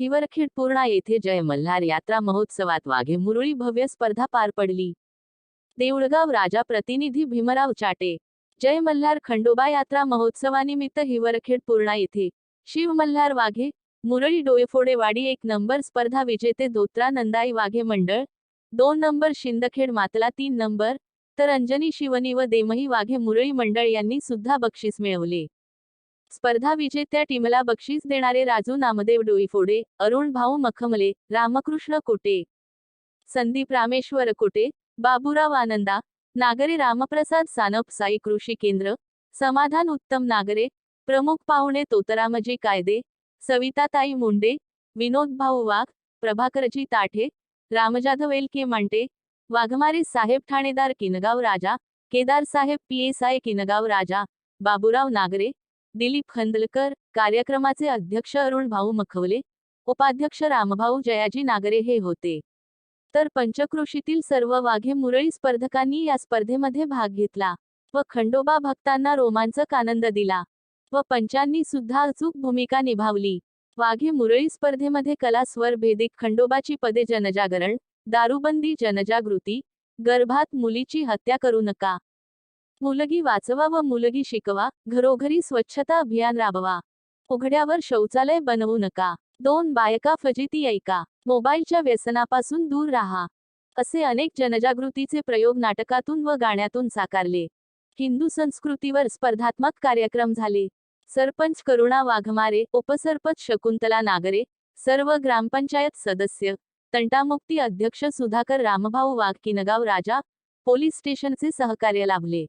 हिवरखेड पूर्णा येथे जय मल्हार यात्रा महोत्सवात वाघे मुरळी भव्य स्पर्धा पार पडली. देऊळगाव राजा प्रतिनिधी भीमराव चाटे जय मल्हार खंडोबा यात्रा महोत्सवानिमित्त हिवरखेड पूर्णा येथे शिव मल्हार वाघे मुरळी डोयफोडेवाडी एक नंबर स्पर्धा विजेते धोत्रा नंदाई वाघे मंडळ दोन नंबर शिंदखेड मातला तीन नंबर तर अंजनी शिवनी व देमही वाघे मुरळी मंडळ यांनी सुद्धा बक्षीस मिळवले. स्पर्धा विजेत्या टीमला बक्षीस देणारे राजू नामदेव डोईफोडे अरुण भाऊ मखमले रामकृष्ण कोटे संदीप रामेश्वर कोटे बाबुराव आनंदा नागरे रामप्रसाद सानप साई कृषी केंद्र समाधान उत्तम नागरे प्रमुख पाहुणे तोतरामजी कायदे सविताताई मुंडे विनोद भाऊ वाघ प्रभाकरजी ताठे रामजाधव एल के मांटे वाघमारे साहेब ठाणेदार किनगाव राजा केदार साहेब पीएसआय किनगाव राजा बाबूराव नागरे दिलीप खंदलकर कार्यक्रमाचे अध्यक्ष अरुण भाऊ मखवले उपाध्यक्ष रामभाऊ जयाजी नागरे हे होते. तर पंचक्रोशीतील सर्व वाघे मुरळी स्पर्धकांनी या स्पर्धेमध्ये भाग घेतला व खंडोबा भक्तांना रोमांचक आनंद दिला व पंचांनी सुद्धा अचूक भूमिका निभावली. वाघे मुरळी स्पर्धेमध्ये कला स्वर भेदिक खंडोबाची पदे जनजागरण दारूबंदी जनजागृती गर्भात मुलीची हत्या करू नका. मुलगी वाचवा व मुलगी शिकवा घरोघरी स्वच्छता अभियान राबवा. उघड्यावर शौचालय बनवू नका. दोन बायका फजिती ऐका. मोबाईलच्या व्यसनापासून दूर राहा. असे अनेक जनजागृतीचे प्रयोग नाटकातून व गाण्यातून साकारले. हिंदू संस्कृतीवर स्पर्धात्मक कार्यक्रम झाले. सरपंच करुणा वाघमारे उपसरपंच शकुंतला नागरे सर्व ग्रामपंचायत सदस्य तंटामुक्ती अध्यक्ष सुधाकर रामभाऊ वाघ किनगाव राजा पोलीस स्टेशनचे सहकार्य लाभले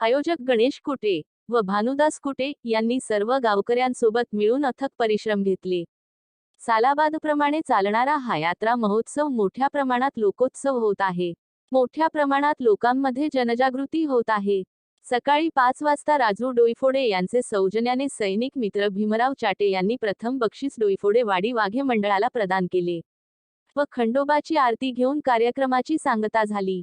आयोजक गणेश कुटे व भानुदास कुटे यांनी सर्व गावकऱ्यांसोबत मिळून अथक परिश्रम घेतले. सालाबादप्रमाणे चालणारा हा यात्रा महोत्सव मोठ्या प्रमाणात लोकोत्सव होत आहे. मोठ्या प्रमाणात लोकांमध्ये जनजागृती होत आहे. सकाळी पाच वाजता राजू डोईफोडे यांचे सौजन्याने सैनिक मित्र भीमराव चाटे यांनी प्रथम बक्षीस डोईफोडे वाडी वाघे मंडळाला प्रदान केले. व खंडोबाची आरती घेऊन कार्यक्रमाची सांगता झाली.